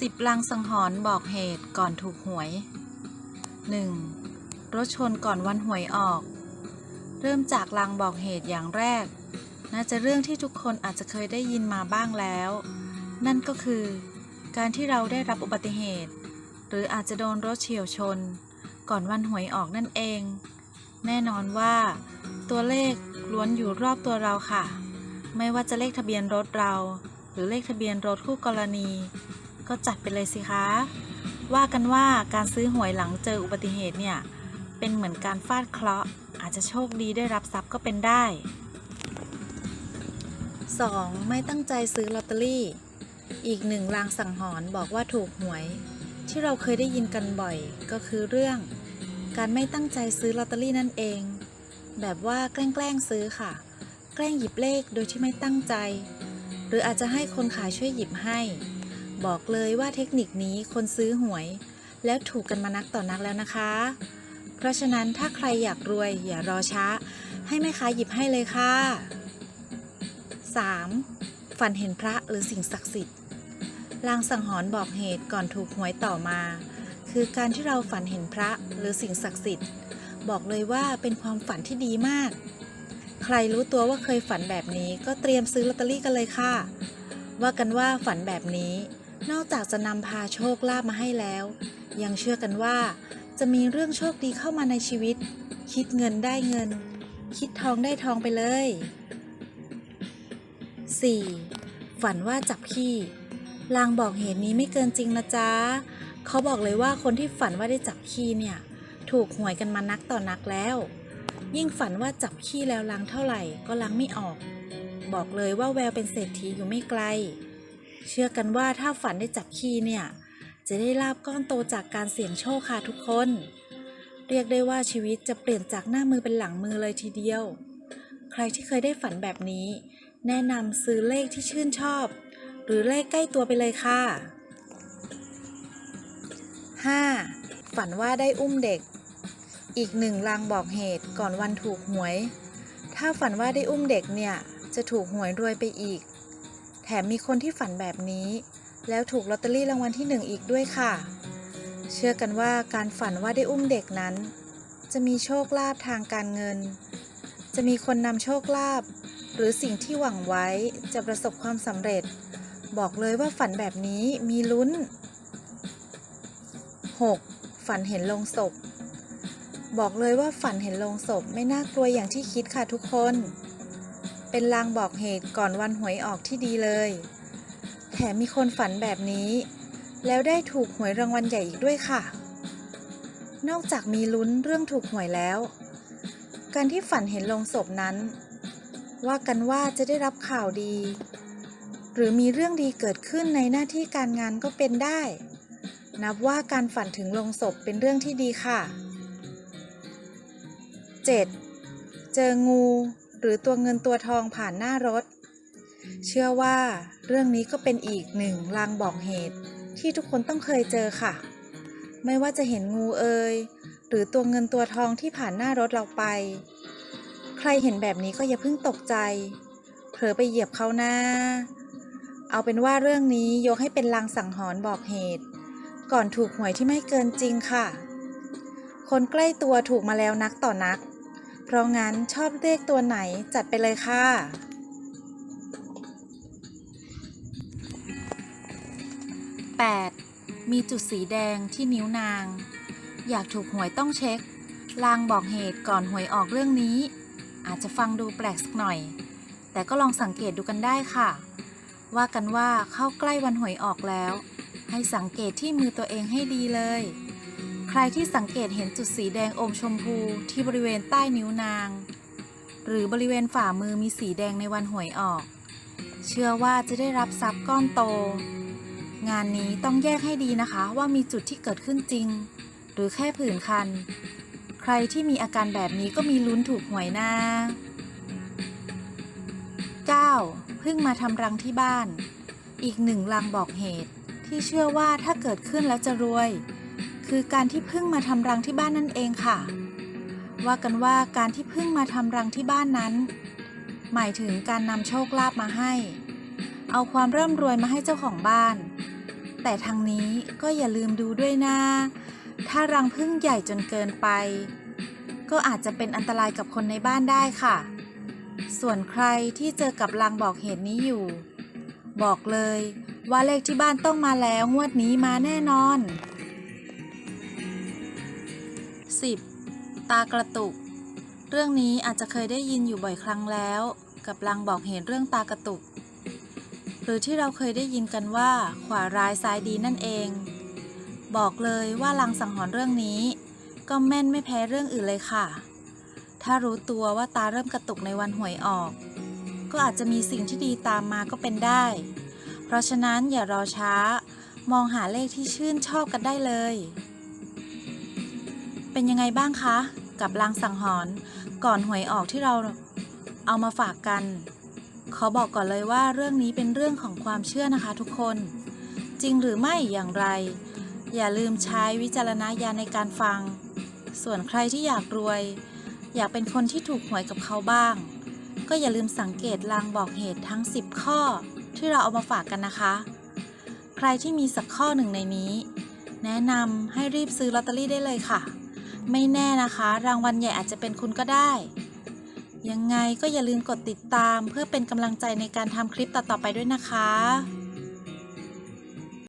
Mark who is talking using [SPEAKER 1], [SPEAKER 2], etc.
[SPEAKER 1] สิบลังสังหรณ์บอกเหตุก่อนถูกหวย 1. รถชนก่อนวันหวยออก เริ่มจากลังบอกเหตุอย่างแรก น่าจะเรื่องที่ทุกคนอาจจะเคยได้ยินมาบ้างแล้ว นั่นก็คือ การที่เราได้รับอุบัติเหตุ หรืออาจจะโดนรถเฉียวชน ก่อนวันหวยออกนั่นเอง แน่นอนว่า ตัวเลขล้วนอยู่รอบตัวเราค่ะ ไม่ว่าจะเลขทะเบียนรถเรา หรือเลขทะเบียนรถคู่กรณี ก็จัดไปเลยสิคะ ว่ากันว่าการซื้อหวยหลังเจออุบัติเหตุเนี่ย เป็นเหมือนการฟาดเคราะห์ อาจจะโชคดีได้รับทรัพย์ก็เป็นได้ 2. ไม่ตั้งใจซื้อลอตเตอรี่ อีกหนึ่งลางสังหรณ์บอกว่าถูกหวย ที่เราเคยได้ยินกันบ่อยก็คือเรื่อง การไม่ตั้งใจซื้อลอตเตอรี่นั่นเอง แบบว่าแกล้งซื้อค่ะ แกล้งหยิบเลขโดยที่ไม่ตั้งใจ หรืออาจจะให้คนขายช่วยหยิบให้ บอกเลยว่าเทคนิคนี้คนซื้อหวย แล้วถูกกันมานักต่อนักแล้วนะคะ เพราะฉะนั้นถ้าใครอยากรวยอย่ารอช้า ให้แม่ค้าหยิบให้เลยค่ะ 3. ฝันเห็นพระหรือสิ่งศักดิ์สิทธิ์ลางสังหรณ์บอกเหตุก่อนถูกหวยต่อมา คือการที่เราฝันเห็นพระหรือสิ่งศักดิ์สิทธิ์ บอกเลยว่าเป็นความฝันที่ดีมาก ใครรู้ตัวว่าเคยฝันแบบนี้ก็เตรียมซื้อลอตเตอรี่กันเลยค่ะว่ากันว่าฝันแบบนี้ นอกจากจะนำพาโชคลาภมาให้แล้ว ยังเชื่อกันว่า จะมีเรื่องโชคดีเข้ามาในชีวิต คิดเงินได้เงิน คิดทองได้ทองไปเลย 4. ฝันว่าจับขี้ลางบอกเหตุนี้ไม่เกินจริงนะจ๊ะเขาบอกเลยว่าคนที่ฝันว่าได้จับขี้เนี่ย ถูกหวยกันมานักต่อนักแล้ว ยิ่งฝันว่าจับขี้แล้วล้างเท่าไหร่ก็ล้างไม่ออก บอกเลยว่าแววเป็นเศรษฐีอยู่ไม่ไกล เชื่อกันว่าถ้าฝันได้จับขี้เนี่ย จะได้ลาบก้อนโตจากการเสี่ยงโชคค่ะทุกคน เรียกได้ว่าชีวิตจะเปลี่ยนจากหน้ามือเป็นหลังมือเลยทีเดียว ใครที่เคยได้ฝันแบบนี้ แนะนำซื้อเลขที่ชื่นชอบ หรือเลขใกล้ตัวไปเลยค่ะ 5. ฝันว่าได้อุ้มเด็ก อีกหนึ่งลางบอกเหตุก่อนวันถูกหวย ถ้าฝันว่าได้อุ้มเด็กเนี่ย จะถูกหวยรวยไปอีก แถมมีคนที่ฝันแบบนี้ แล้วถูกลอตเตอรี่รางวัลที่หนึ่งอีกด้วยค่ะ เชื่อกันว่าการฝันว่าได้อุ้มเด็กนั้น จะมีโชคลาภทางการเงิน จะมีคนนำโชคลาภหรือสิ่งที่หวังไว้จะประสบความสำเร็จ บอกเลยว่าฝันแบบนี้มีลุ้น 6. ฝันเห็นโลงศพ บอกเลยว่าฝันเห็นโลงศพไม่น่ากลัวอย่างที่คิดค่ะทุกคน เป็นลางบอกเหตุก่อนวันหวยออกที่ดีเลย แถมมีคนฝันแบบนี้ แล้วได้ถูกหวยรางวัลใหญ่อีกด้วยค่ะ นอกจากมีลุ้นเรื่องถูกหวยแล้ว การที่ฝันเห็นโลงศพนั้น ว่ากันว่าจะได้รับข่าวดี หรือมีเรื่องดีเกิดขึ้นในหน้าที่การงานก็เป็นได้ นับว่าการฝันถึงโลงศพเป็นเรื่องที่ดีค่ะ 7. เจองู หรือตัวเงินตัวทองผ่านหน้ารถ เชื่อว่าเรื่องนี้ก็เป็นอีกหนึ่งลางบอกเหตุที่ทุกคนต้องเคยเจอค่ะ ไม่ว่าจะเห็นงูเอยหรือตัวเงินตัวทองที่ผ่านหน้ารถเราไป ใครเห็นแบบนี้ก็อย่าเพิ่งตกใจ เผลอไปเหยียบเขาหน้า เอาเป็นว่าเรื่องนี้ยกให้เป็นลางสังหรณ์บอกเหตุ ก่อนถูกหวยที่ไม่เกินจริงค่ะ คนใกล้ตัวถูกมาแล้วนักต่อนัก เพราะงั้นชอบเลขตัวไหนจัดไปเลยค่ะ 8. มีจุดสีแดงที่นิ้วนาง อยากถูกหวยต้องเช็ค ลางบอกเหตุก่อนหวยออกเรื่องนี้ อาจจะฟังดูแปลกสักหน่อย แต่ก็ลองสังเกตดูกันได้ค่ะ ว่ากันว่าเข้าใกล้วันหวยออกแล้ว ให้สังเกตที่มือตัวเองให้ดีเลย ใครที่สังเกตเห็นจุดสีแดงอมชมพูที่บริเวณใต้นิ้วนาง หรือบริเวณฝ่ามือมีสีแดงในวันหวยออก เชื่อว่าจะได้รับทรัพย์ก้อนโต งานนี้ต้องแยกให้ดีนะคะว่ามีจุดที่เกิดขึ้นจริง หรือแค่ผื่นคัน ใครที่มีอาการแบบนี้ก็มีลุ้นถูกหวยหน้า 9. เพิ่งมาทำรังที่บ้าน อีกหนึ่งลังบอกเหตุ ที่เชื่อว่าถ้าเกิดขึ้นแล้วจะรวย คือการที่เพิ่งมาทำรังที่บ้านนั่นเองค่ะ ว่ากันว่าการที่เพิ่งมาทำรังที่บ้านนั้น หมายถึงการนำโชคลาภมาให้ เอาความร่ำรวยมาให้เจ้าของบ้าน แต่ทางนี้ก็อย่าลืมดูด้วยนะถ้ารังผึ้งใหญ่จนเกินไป ก็อาจจะเป็นอันตรายกับคนในบ้านได้ค่ะ ส่วนใครที่เจอกับรังบอกเหตุนี้อยู่ บอกเลยว่าเลขที่บ้านต้องมาแล้วงวดนี้มาแน่นอน 10. ตากระตุก เรื่องนี้อาจจะเคยได้ยินอยู่บ่อยครั้งแล้ว กับลังบอกเหตุเรื่องตากระตุก หรือที่เราเคยได้ยินกันว่า ขวาร้ายซ้ายดีนั่นเอง บอกเลยว่าลังสังหรณ์เรื่องนี้ ก็แม่นไม่แพ้เรื่องอื่นเลยค่ะ ถ้ารู้ตัวว่าตาเริ่มกระตุกในวันหวยออก ก็อาจจะมีสิ่งที่ดีตามมาก็เป็นได้ เพราะฉะนั้นอย่ารอช้ามองหาเลขที่ชื่นชอบกันได้เลย เป็นยังไงบ้างคะ กับลางสังหรณ์ก่อนหวยออกที่เราเอามาฝากกัน ขอบอกก่อนเลยว่าเรื่องนี้เป็นเรื่องของความเชื่อนะคะทุกคน จริงหรือไม่อย่างไร อย่าลืมใช้วิจารณญาณในการฟัง ส่วนใครที่อยากรวย อยากเป็นคนที่ถูกหวยกับเขาบ้าง ก็อย่าลืมสังเกตลางบอกเหตุทั้ง 10 ข้อที่เราเอามาฝากกันนะคะ ใครที่มีสักข้อหนึ่งในนี้ แนะนำให้รีบซื้อลอตเตอรี่ได้เลยค่ะ ไม่แน่นะคะ รางวัลใหญ่อาจจะเป็นคุณก็ได้ ยังไงก็อย่าลืมกดติดตามเพื่อเป็นกำลังใจในการทำคลิปต่อๆไปด้วยนะคะ